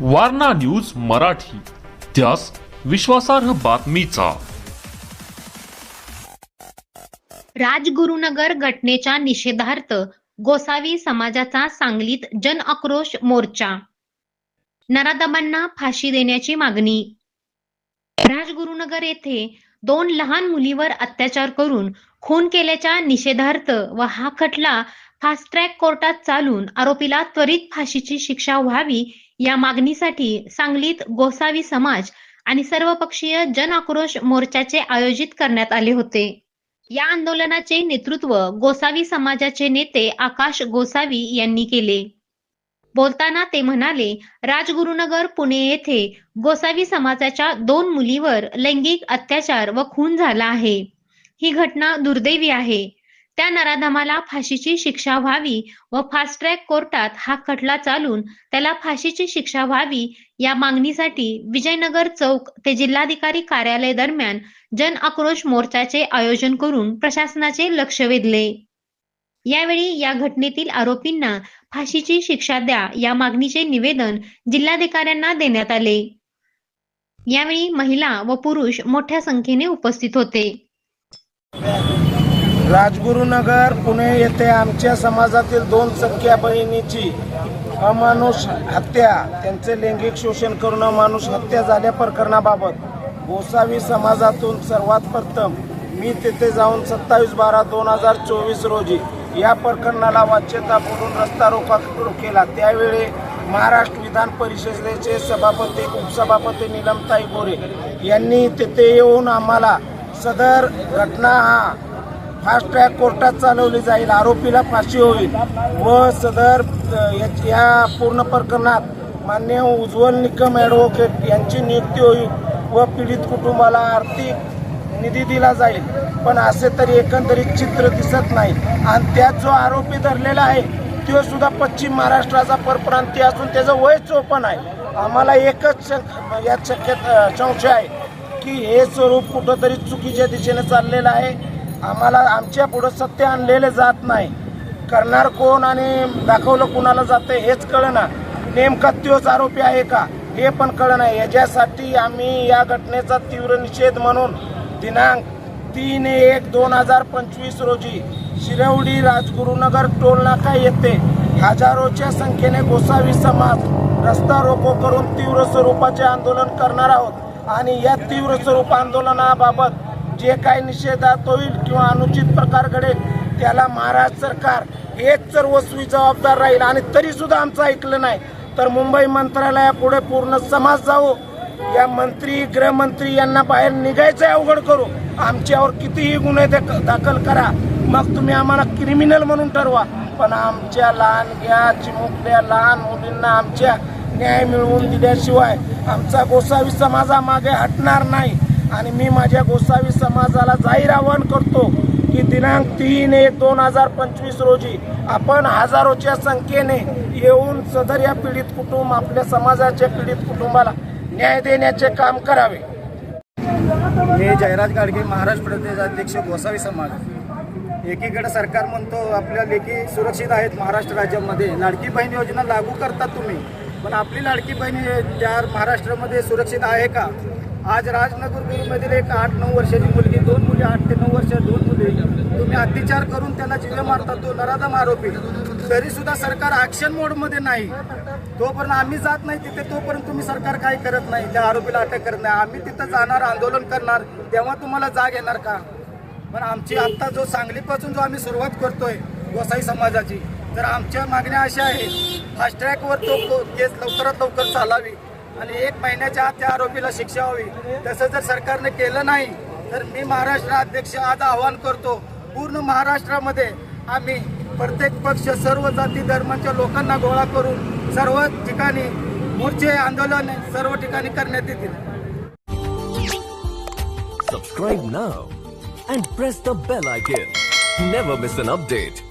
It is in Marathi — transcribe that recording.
वारणा न्यूज मराठी. त्यास विश्वासार्ह बातमीचा. राजगुरुनगर घटनेच्या निषेधार्थ गोसावी समाजाचा सांगलीत जन आक्रोश मोर्चा. नरादबांना फाशी देण्याची मागणी. राजगुरुनगर येथे दोन लहान मुलीवर अत्याचार करून खून केल्याच्या निषेधार्थ व हा खटला फास्ट ट्रॅक कोर्टात चालून आरोपीला त्वरित फाशीची शिक्षा व्हावी या मागणीसाठी सांगलीत गोसावी समाज आणि सर्वपक्षीय जन आक्रोश मोर्चाचे आयोजित करण्यात आले होते. या आंदोलनाचे नेतृत्व गोसावी समाजाचे नेते आकाश गोसावी यांनी केले. बोलताना ते म्हणाले राजगुरुनगर पुणे येथे गोसावी समाजाच्या दोन मुलीवर लैंगिक अत्याचार व खून झाला आहे. ही घटना दुर्दैवी आहे. त्या नराधमाला फाशीची शिक्षा व्हावी व फास्ट ट्रॅक कोर्टात हा खटला चालून त्याला फाशीची शिक्षा व्हावी या मागणीसाठी विजयनगर चौक ते जिल्हाधिकारी कार्यालय दरम्यान जन आक्रोश मोर्चाचे आयोजन करून प्रशासनाचे लक्ष वेधले. यावेळी या घटनेतील आरोपींना फाशीची शिक्षा द्या या मागणीचे निवेदन जिल्हाधिकाऱ्यांना देण्यात आले. यावेळी महिला व पुरुष मोठ्या संख्येने उपस्थित होते. राजगुरुनगर पुणे येथे आमच्या समाजातील दोन सख्या बहिणीची अमानुष हत्या. त्यांचे लैंगिक शोषण करून अमानुष हत्या झाल्या प्रकरणाबाबत. गोसावी समाजातून सर्वात प्रथम मी तेथे जाऊन सत्तावीस बारा दोन हजार चोवीस रोजी या प्रकरणाला वाच्यता बोलून रस्ता रोका केला त्यावेळी महाराष्ट्र विधान परिषदेचे सभापती उपसभापती निलमताई गोरे यांनी तेथे येऊन आम्हाला सदर घटना हा फास्ट ट्रॅक कोर्टात चालवली जाईल आरोपीला फाशी होईल. व सदर या- पूर्ण प्रकरणात मान्य उज्ज्वल निकम ॲडव्होकेट यांची नियुक्ती होईल व पीडित कुटुंबाला आर्थिक निधी दिला जाईल. पण असे तरी एकंदरीत चित्र दिसत नाही. आणि त्यात जो आरोपी धरलेला आहे तो सुद्धा पश्चिम महाराष्ट्राचा परप्रांतीय असून त्याचं वय चोपण आहे. आम्हाला एकच शक यात शक्यता संशय आहे की हे स्वरूप कुठंतरी चुकीच्या दिशेने चाललेलं आहे. आम्हाला आमच्या पुढं सत्य आणलेले जात नाही. करणार कोण आणि दाखवलं कुणाला जातं हेच कळना. नेमका त्योच आरोपी आहे का? हे पण कळना. याच्यासाठी आम्ही या घटनेचा तीव्र निषेध म्हणून दिनांक तीन एक दोन हजार पंचवीस रोजी शिरवडी राजगुरुनगर टोलनाका येथे हजारोच्या संख्येने गोसावी समाज रस्ता रोको करून तीव्र स्वरूपाचे आंदोलन करणार आहोत. आणि या तीव्र स्वरूप आंदोलनाबाबत जे काही निषेधात होईल किंवा अनुचित प्रकार घडेल त्याला महाराष्ट्र सरकार हेच सर्वस्वी जबाबदार राहील. आणि तरी सुद्धा आमचं ऐकलं नाही. तर मुंबई मंत्रालयापुढे पूर्ण समाज जाऊ या मंत्री गृहमंत्री यांना बाहेर निघायचं अवघड करू. आमच्यावर कितीही गुन्हे दाखल करा. मग तुम्ही आम्हाला क्रिमिनल म्हणून ठरवा. पण आमच्या लहानग्या चिमुकल्या लहान मुलींना आमच्या न्याय मिळवून दिल्याशिवाय आमचा गोसावी समाजामागे हटणार नाही. आणि मी माझ्या गोसावी समाजाला जाहीर आवाहन करतो की दिनांक तीन एक दोन हजार पंचवीस रोजी आपण हजारोच्या संख्येने येऊन सदर या पीडित कुटुंब आपल्या समाजाच्या पीडित कुटुंबाला न्याय देण्याचे काम करावे. मी जयराज गाडगे महाराष्ट्र प्रदेश अध्यक्ष गोसावी समाज. एकीकडे सरकार म्हणतो आपल्या लेखी सुरक्षित आहेत महाराष्ट्र राज्यामध्ये. लाडकी बहीण योजना लागू करतात तुम्ही. पण आपली लाडकी बहीण चार ज्या महाराष्ट्रामध्ये सुरक्षित आहे का? आज राजनगर राजनगरमधील एक आठ नऊ वर्षाची मुलगी दोन मुली आठ ते नऊ वर्ष दोन मुली तुम्ही अत्याचार करून त्यांना जिवे मारतात तो नराधम आरोपी. तरी सुद्धा सरकार ॲक्शन मोडमध्ये नाही. तोपर्यंत आम्ही जात नाही तिथे तोपर्यंत तुम्ही सरकार काही करत नाही? त्या आरोपीला अटक करत नाही. आम्ही तिथं जाणार आंदोलन करणार तेव्हा तुम्हाला जाग येणार का? पण आमची आत्ता जो सांगलीपासून जो आम्ही सुरुवात करतोय गोसाई समाजाची तर आमच्या मागण्या अशा आहेत. फास्ट ट्रॅकवर तो तो केस लवकरात लवकर चालावी. आणि एक महिन्याच्या आत त्या आरोपीला शिक्षा व्हावी तसं जर सरकारने केलं नाही तर मी महाराष्ट्र अध्यक्ष आज आवाहन करतो पूर्ण महाराष्ट्रामध्ये आम्ही प्रत्येक पक्ष सर्व जाती धर्माच्या लोकांना गोळा करून सर्व ठिकाणी मोर्चे आंदोलन सर्व ठिकाणी करण्यात येतील Subscribe now and press the bell icon. Never miss an update.